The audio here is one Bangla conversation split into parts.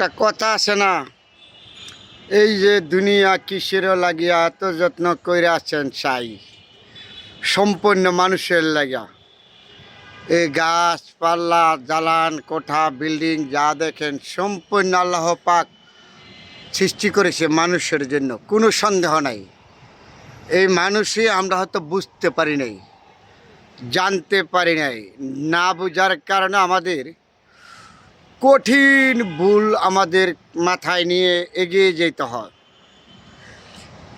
একটা কথা আছে না? এই যে দুনিয়া কিসের লাগিয়া এত যত্ন করে আছেন চাই সম্পূর্ণ মানুষের লাগিয়া এই গাছপালা জালান কোঠা, বিল্ডিং যা দেখেন, সম্পূর্ণ আল্লাহ পাক সৃষ্টি করেছে মানুষের জন্য। কোনো সন্দেহ নাই। এই মানুষই আমরা হয়তো বুঝতে পারি নাই, জানতে পারি নাই। না বোঝার কারণে আমাদের কঠিন ভুল আমাদের মাথায় নিয়ে এগিয়ে যেতে হয়।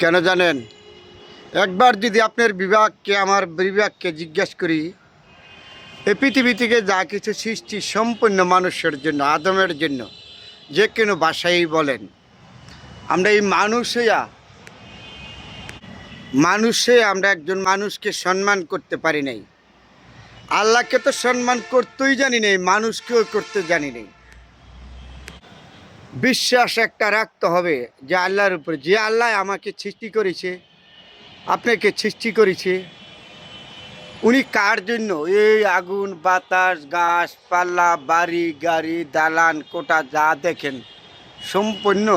কেন জানেন? একবার যদি আপনার বিভাগকে আমার বিভাগকে জিজ্ঞেস করি, এই পৃথিবী থেকে যা কিছু সৃষ্টি সম্পূর্ণ মানুষের জন্য, আদমের জন্য, যে কোনো ভাষাই বলেন, আমরা এই মানুষেয়া মানুষে আমরা একজন মানুষকে সম্মান করতে পারি নাই। আল্লাহকে তো সম্মান করতেই জানি নেই, মানুষকেও করতে জানি নেই। বিশ্বাস একটা রাখতে হবে যে আল্লাহর উপরে। যে আল্লাহ আমাকে সৃষ্টি করেছে, আপনাকে সৃষ্টি করেছে, উনি কার জন্য? এই আগুন, বাতাস গাছপালা বাড়ি, গাড়ি, দালান, কোটা যা দেখেন, সম্পূর্ণ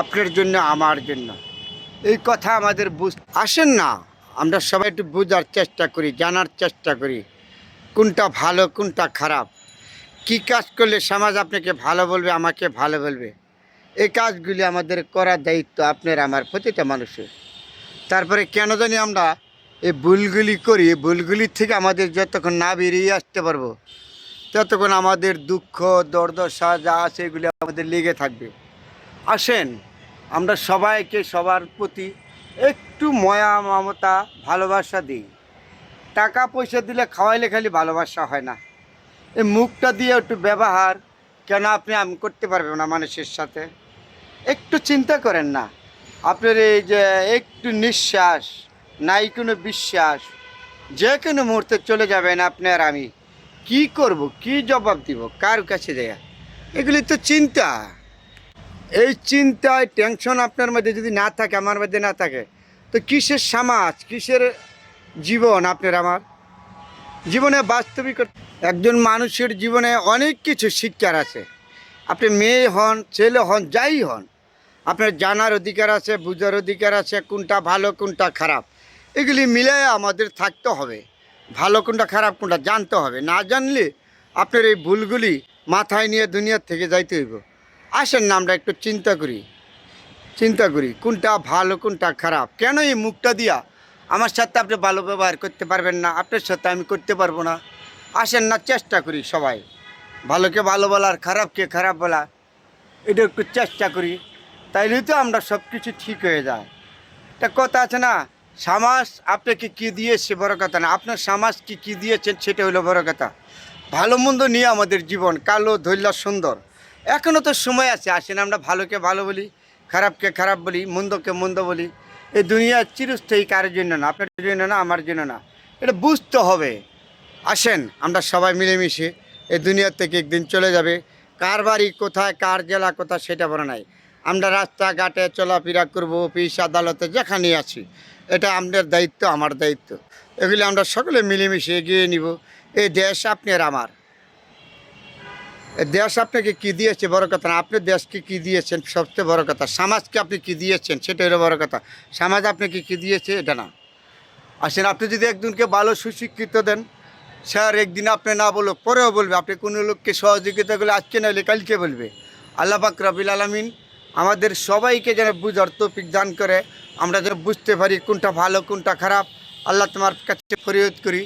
আপনার জন্য, আমার জন্য। এই কথা আমাদের বুঝ, আসেন না, আমরা সবাই একটু বোঝার চেষ্টা করি, জানার চেষ্টা করি, কোনটা ভালো, কোনটা খারাপ। কি কাজ করলে সমাজ আপনাকে ভালো বলবে, আমাকে ভালো বলবে? এই কাজগুলি আমাদের করার দায়িত্ব আপনার, আমার প্রতিটা মানুষের। তারপরে কেন জানি আমরা এই ভুলগুলি করি, এই ভুলগুলির থেকে আমাদের যতক্ষণ না বেরিয়ে আসতে পারব, ততক্ষণ আমাদের দুঃখ, দর্দশা যা আছে এগুলি আমাদের লেগে থাকবে। আসেন, আমরা সবাইকে সবার প্রতি একটু ময়া মমতা, ভালোবাসা দিই। টাকা পয়সা দিলে খাওয়াইলে খালি ভালোবাসা হয় না। এই মুখটা দিয়ে একটু ব্যবহার, কেন আপনি আমি করতে পারবেন না মানুষের সাথে? একটু চিন্তা করেন না। আপনার এই যে একটু নিঃশ্বাস, নাই কোনো বিশ্বাস, যে কোনো মুহূর্তে চলে যাবেন আপনি আর আমি। কি করব, কি জবাব দিব, কার কাছে দেয়া? এগুলি তো চিন্তা। এই চিন্তায় টেনশন আপনার মধ্যে যদি না থাকে, আমার মধ্যে না থাকে, তো কিসের সমাজ, কিসের জীবন আপনার আমার? জীবনে বাস্তবিক একজন মানুষের জীবনে অনেক কিছু শিক্ষার আছে। আপনি মেয়ে হন, ছেলে হন, যাই হন, আপনার জানার অধিকার আছে, বুঝার অধিকার আছে, কোনটা ভালো, কোনটা খারাপ, এগুলি মিলে আমাদের থাকতে হবে। ভালো কোনটা খারাপ, কোনটা জানতে হবে। না জানলে আপনার এই ভুলগুলি মাথায় নিয়ে দুনিয়ার থেকে যাইতে হইব। আসেন না, আমরা একটু চিন্তা করি। চিন্তা করি, কোনটা ভালো, কোনটা খারাপ? কেন এই মুখটা দিয়া আমার সাথে আপনি ভালো ব্যবহার করতে পারবেন না? আপনার সাথে আমি করতে পারব না। আসেন না, চেষ্টা করি সবাই। ভালোকে ভালো বলার, খারাপকে খারাপ বলা, এটা একটু চেষ্টা করি। তাইলেই তো আমরা সব কিছু ঠিক হয়ে যায়। একটা কথা আছে না, সমাজ আপনাকে কী দিয়েছে বড় কথা না, আপনার সমাজকে কী দিয়েছেন সেটা হলো বড় কথা। ভালো মন্দ নিয়ে আমাদের জীবন, কালো, ধৈর্য, সুন্দর। এখনও তো সময় আছে, আসেন আমরা ভালোকে ভালো বলি, খারাপকে খারাপ বলি, মন্দকে মন্দ বলি। এই দুনিয়া চিরস্থায়ী কারোর জন্য না, আপনার জন্য না, আমার জন্য না। এটা বুঝতে হবে। আসেন, আমরা সবাই মিলেমিশে এই দুনিয়া থেকে একদিন চলে যাবে। কার বাড়ি কোথায়, কার জেলা কোথায় সেটা বড় নাই। আমরা রাস্তাঘাটে চলাফেরা করব, অফিস, আদালতে, যেখানে আছি। এটা আমাদের দায়িত্ব, আমার দায়িত্ব। এগুলি আমরা সকলে মিলেমিশে এগিয়ে নিব। এই দেশ আপনার আমার। দেশ আপনাকে কী দিয়েছে বড় কথা না, আপনি দেশকে কী দিয়েছেন সবচেয়ে বড় কথা? সমাজকে আপনি কী দিয়েছেন সেটা হলো বড় কথা। সমাজ আপনাকে কী দিয়েছে এটা না। আসেন, আপনি যদি একজনকে ভালো সুশিক্ষিত দেন স্যার, একদিন আপনি না বলো পরেও বলবে। আপনি কোনো লোককে সহযোগিতা করলে আজকে নাহলে কালকে বলবে। আল্লাহ পাক রবিল আলমিন আমাদের সবাইকে যেন বুঝার তৌফিক দান করে। আমরা যেন বুঝতে পারি কোনটা ভালো, কোনটা খারাপ। আল্লাহ তোমার কাছে ফরিয়ত করি।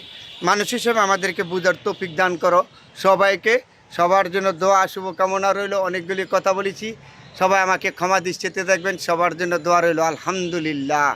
মানুষ হিসেবে আমাদেরকে বুঝার তৌফিক দান করো। সবাইকে সবার জন্য দোয়া, শুভকামনা রইল। অনেকগুলি কথা বলেছি। সবাই আমাকে ক্ষমা দৃষ্টিতে দেখবেন। সবার জন্য দোয়া রইল। আলহামদুলিল্লাহ।